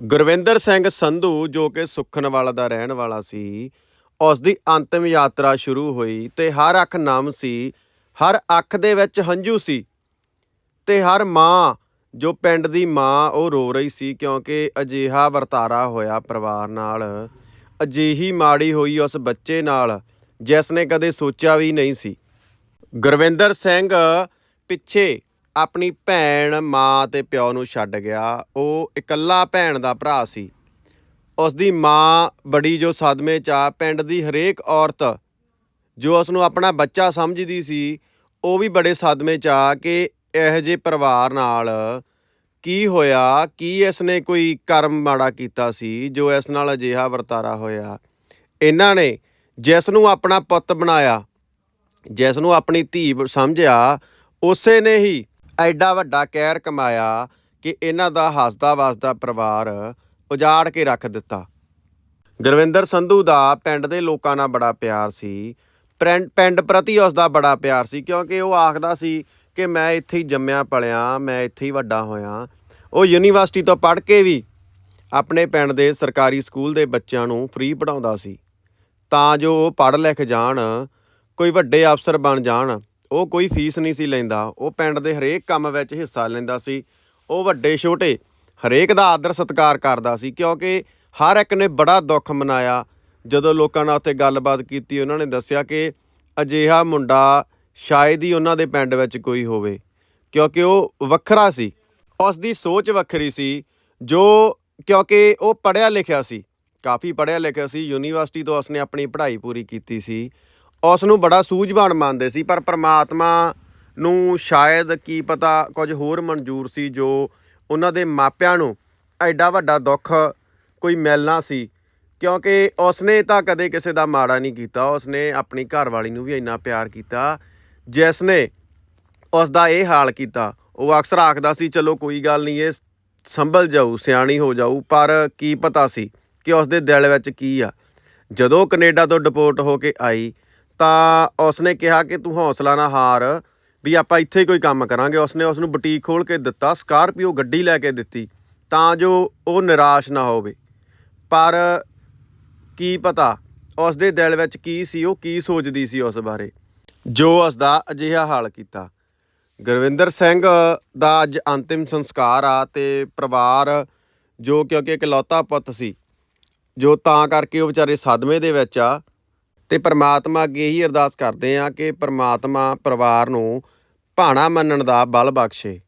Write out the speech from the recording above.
ਗੁਰਵਿੰਦਰ ਸਿੰਘ ਸੰਧੂ, ਜੋ ਕਿ ਸੁਖਨਵਾਲਾ ਦਾ ਰਹਿਣ ਵਾਲਾ ਸੀ, ਉਸ ਦੀ ਅੰਤਿਮ ਯਾਤਰਾ ਸ਼ੁਰੂ ਹੋਈ ਤੇ ਹਰ ਅੱਖ ਨਮ ਸੀ, ਹਰ ਅੱਖ ਦੇ ਵਿੱਚ ਹੰਝੂ ਸੀ ਤੇ ਹਰ ਮਾਂ, ਜੋ ਪਿੰਡ ਦੀ ਮਾਂ, ਉਹ ਰੋ ਰਹੀ ਸੀ ਕਿਉਂਕਿ ਅਜੀਹਾ ਵਰਤਾਰਾ ਹੋਇਆ ਪਰਿਵਾਰ ਨਾਲ। ਅਜਿਹੀ ਮਾੜੀ ਹੋਈ ਉਸ ਬੱਚੇ ਨਾਲ, ਜਿਸ ਨੇ ਕਦੇ ਸੋਚਿਆ ਵੀ ਨਹੀਂ ਸੀ। ਗੁਰਵਿੰਦਰ ਸਿੰਘ ਪਿੱਛੇ ਆਪਣੀ ਭੈਣ ਮਾਂ ਤੇ ਪਿਓ ਨੂੰ ਛੱਡ ਗਿਆ। ਉਹ ਇਕੱਲਾ ਭੈਣ ਦਾ ਭਰਾ ਸੀ। ਉਸ ਦੀ ਮਾਂ ਬੜੀ ਜੋ ਸਦਮੇ ਚ ਆ, ਪਿੰਡ ਦੀ ਹਰੇਕ ਔਰਤ ਜੋ ਉਸ ਨੂੰ ਆਪਣਾ ਬੱਚਾ ਸਮਝਦੀ ਸੀ, ਉਹ ਵੀ ਬੜੇ ਸਦਮੇ ਚ ਆ ਕਿ ਇਹੋ ਜਿਹੇ ਪਰਿਵਾਰ ਨਾਲ ਕੀ ਹੋਇਆ, ਕੀ ਇਸ ਨੇ ਕੋਈ ਕਰਮ ਮਾੜਾ ਕੀਤਾ ਸੀ, ਜੋ ਇਸ ਨਾਲ ਅਜਿਹਾ ਵਰਤਾਰਾ ਹੋਇਆ। ਇਹਨਾਂ ਨੇ ਜਿਸ ਨੂੰ ਆਪਣਾ ਪੁੱਤ ਬਣਾਇਆ, ਜਿਸ ਨੂੰ ਆਪਣੀ ਧੀ ਸਮਝਿਆ, ਉਸੇ ਨੇ ਹੀ ਐਡਾ ਵੱਡਾ ਕਹਿਰ ਕਮਾਇਆ ਕਿ ਇਹਨਾਂ ਦਾ ਹੱਸਦਾ ਵਸਦਾ ਪਰਿਵਾਰ ਉਜਾੜ ਕੇ ਰੱਖ ਦਿੱਤਾ। ਗੁਰਵਿੰਦਰ ਸੰਧੂ ਦਾ ਪਿੰਡ ਦੇ ਲੋਕਾਂ ਨਾਲ ਬੜਾ ਪਿਆਰ ਸੀ। ਪਿੰਡ ਪਿੰਡ ਪ੍ਰਤੀ ਉਸ ਦਾ ਬੜਾ ਪਿਆਰ ਸੀ ਕਿਉਂਕਿ ਉਹ ਆਖਦਾ ਸੀ ਕਿ ਮੈਂ ਇੱਥੇ ਹੀ ਜੰਮਿਆ, ਪਲਿਆ, ਮੈਂ ਇੱਥੇ ਹੀ ਵੱਡਾ ਹੋਇਆ। ਉਹ ਯੂਨੀਵਰਸਿਟੀ ਤੋਂ ਪੜ੍ਹ ਕੇ ਵੀ ਆਪਣੇ ਪਿੰਡ ਦੇ ਸਰਕਾਰੀ ਸਕੂਲ ਦੇ ਬੱਚਿਆਂ ਨੂੰ ਫ੍ਰੀ ਪੜਾਉਂਦਾ ਸੀ। ਤਾਂ ਜੋ ਉਹ ਪੜ੍ਹ ਲਿਖ ਜਾਣ, ਕੋਈ ਵੱਡੇ ਅਫਸਰ ਬਣ ਜਾਣ। ਉਹ ਕੋਈ ਫੀਸ ਨਹੀਂ ਸੀ ਲੈਂਦਾ। ਉਹ ਪਿੰਡ ਦੇ ਹਰੇਕ ਕੰਮ ਵਿੱਚ ਹਿੱਸਾ ਲੈਂਦਾ ਸੀ। ਉਹ ਵੱਡੇ ਛੋਟੇ, ਹਰੇਕ ਦਾ ਆਦਰ ਸਤਿਕਾਰ ਕਰਦਾ ਸੀ, ਕਿਉਂਕਿ ਹਰ ਇੱਕ ਨੇ ਬੜਾ ਦੁੱਖ ਮਨਾਇਆ। ਜਦੋਂ ਲੋਕਾਂ ਨਾਲ ਉੱਥੇ ਗੱਲਬਾਤ ਕੀਤੀ, ਉਹਨਾਂ ਨੇ ਦੱਸਿਆ ਕਿ ਅਜਿਹਾ ਮੁੰਡਾ ਸ਼ਾਇਦ ਹੀ ਉਹਨਾਂ ਦੇ ਪਿੰਡ ਵਿੱਚ ਕੋਈ ਹੋਵੇ, ਕਿਉਂਕਿ ਉਹ ਵੱਖਰਾ ਸੀ। ਉਸ ਦੀ ਸੋਚ ਵੱਖਰੀ ਸੀ, ਜੋ ਕਿਉਂਕਿ ਉਹ ਪੜ੍ਹਿਆ ਲਿਖਿਆ ਸੀ। ਕਾਫੀ ਪੜ੍ਹਿਆ ਲਿਖਿਆ ਸੀ। ਯੂਨੀਵਰਸਿਟੀ ਤੋਂ ਉਸਨੇ ਆਪਣੀ ਪੜ੍ਹਾਈ ਪੂਰੀ ਕੀਤੀ ਸੀ। ਉਸ ਨੂੰ ਬੜਾ ਸੂਝਵਾਨ ਮੰਨਦੇ ਸੀ, ਪਰ ਪ੍ਰਮਾਤਮਾ ਨੂੰ ਸ਼ਾਇਦ ਕੀ ਪਤਾ ਕੁਝ ਹੋਰ ਮਨਜ਼ੂਰ ਸੀ ਜੋ ਉਹਨਾਂ ਦੇ ਮਾਪਿਆਂ ਨੂੰ ਐਡਾ ਵੱਡਾ ਦੁੱਖ ਕੋਈ ਮਿਲਣਾ ਸੀ, ਕਿਉਂਕਿ ਉਸਨੇ ਤਾਂ ਕਦੇ ਕਿਸੇ ਦਾ ਮਾੜਾ ਨਹੀਂ ਕੀਤਾ, ਉਸਨੇ ਆਪਣੀ ਘਰਵਾਲੀ ਨੂੰ ਵੀ ਇੰਨਾ ਪਿਆਰ ਕੀਤਾ ਜਿਸ ਨੇ ਉਸ ਦਾ ਇਹ ਹਾਲ ਕੀਤਾ। ਉਹ ਅਕਸਰ ਆਖਦਾ ਸੀ, ਚਲੋ ਕੋਈ ਗੱਲ ਨਹੀਂ, ਇਹ ਸੰਭਲ ਜਾਊ, ਸਿਆਣੀ ਹੋ ਜਾਊ। ਪਰ ਕੀ ਪਤਾ ਸੀ ਕਿ ਉਸ ਦੇ ਦਿਲ ਵਿੱਚ ਕੀ ਆ। ਜਦੋਂ ਕੈਨੇਡਾ ਤੋਂ ਡਿਪੋਰਟ ਹੋ ਕੇ ਆਈ ਤਾਂ ਉਸਨੇ ਕਿਹਾ ਕਿ ਤੂੰ ਹੌਸਲਾ ਨਾ ਹਾਰ ਵੀ ਆਪਾਂ ਇੱਥੇ ਹੀ ਕੋਈ ਕੰਮ ਕਰਾਂਗੇ। ਉਸਨੇ ਉਸ ਨੂੰ ਬੁਟੀਕ ਖੋਲ ਕੇ ਦਿੱਤਾ, ਸਕਾਰਪੀਓ ਗੱਡੀ ਲੈ ਕੇ ਦਿੱਤੀ ਤਾਂ ਜੋ ਉਹ ਨਿਰਾਸ਼ ਨਾ ਹੋਵੇ। ਪਰ ਕੀ ਪਤਾ ਉਸ ਦੇ ਦਿਲ ਵਿੱਚ ਕੀ ਸੀ, ਉਹ ਕੀ ਸੋਚਦੀ ਸੀ ਉਸ ਬਾਰੇ। ਜੋ ਉਸ ਦਾ ਅਜਿਹਾ ਹਾਲ ਕੀਤਾ। ਗੁਰਵਿੰਦਰ ਸਿੰਘ ਦਾ ਅੱਜ ਅੰਤਿਮ ਸੰਸਕਾਰ ਆ ਤੇ ਪਰਿਵਾਰ ਜੋ ਕਿਉਂਕਿ ਇਕਲੌਤਾ ਪੁੱਤ ਸੀ, ਜੋ ਤਾਂ ਕਰਕੇ ਉਹ ਵਿਚਾਰੇ ਸਦਮੇ ਦੇ ਵਿੱਚ ਆ ਤੇ ਪ੍ਰਮਾਤਮਾ ਅੱਗੇ ਇਹੀ ਅਰਦਾਸ ਕਰਦੇ ਆ ਕਿ ਪ੍ਰਮਾਤਮਾ ਪਰਿਵਾਰ ਨੂੰ ਭਾਣਾ ਮੰਨਣ ਦਾ ਬਲ ਬਖਸ਼ੇ।